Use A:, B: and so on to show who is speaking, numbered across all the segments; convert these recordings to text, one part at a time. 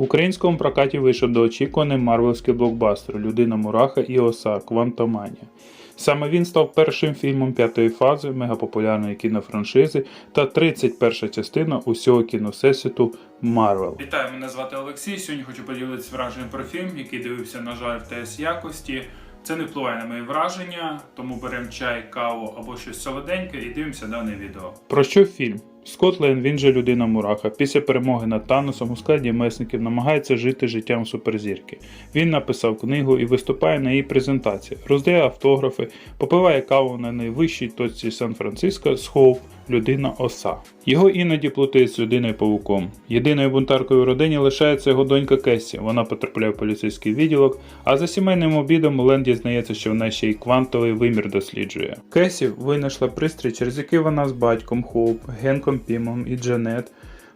A: В українському прокаті вийшов доочікуваний марвелський блокбастер Людина Мураха і Оса Квантоманія. Саме він став першим фільмом п'ятої фази мегапопулярної кінофраншизи та 31 частина усього кіновсесвіту Марвел. Вітаю, мене звати Олексій. Сьогодні хочу поділитися враженням про фільм, який дивився, на жаль, в ТС якості. Це не впливає на мої враження, тому беремо чай, каву або щось солоденьке і дивимося дане відео. Про що фільм? Скотт Лейн, він же людина Мураха, після перемоги над Таносом у складі месників намагається жити життям суперзірки. Він написав книгу і виступає на її презентації, роздає автографи, попиває каву на найвищій точці Сан-Франциско з Хоуп, людина Оса. Його іноді плутають з людиною павуком. Єдиною бунтаркою в родині лишається його донька Кесі. Вона потрапляє в поліцейський відділок, а за сімейним обідом Лен дізнається, що вона ще й квантовий вимір досліджує. Кесі винайшла пристрій, через який вона з батьком Хоуп, Генком Пімом і Джанет.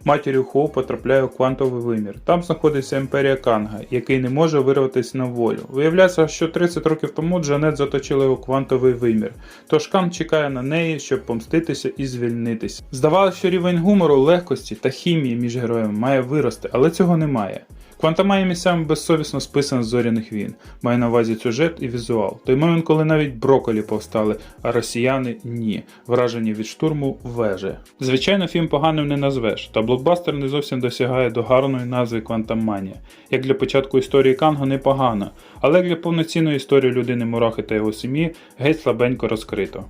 A: Матір'ю Хоу потрапляє у квантовий вимір. Там знаходиться імперія Канга, який не може вирватися на волю. Виявляється, що 30 років тому Джанет заточила його у квантовий вимір. Тож Канг чекає на неї, щоб помститися і звільнитися. Здавалося, що рівень гумору, легкості та хімії між героями має вирости, але цього немає. Квантоманія місцями безсовісно списана з зоряних війн, має на увазі сюжет і візуал. Той момент, коли навіть броколі повстали, а росіяни ні, вражені від штурму вежі. Звичайно, фільм поганим не назвеш, та блокбастер не зовсім досягає до гарної назви Квантоманія. Як для початку історії Канго непогано, але як для повноцінної історії людини Мурахи та його сім'ї геть слабенько розкрито.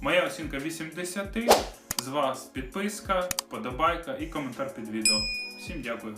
A: Моя оцінка 80, з вас підписка, подобайка і коментар під відео. Всім дякую.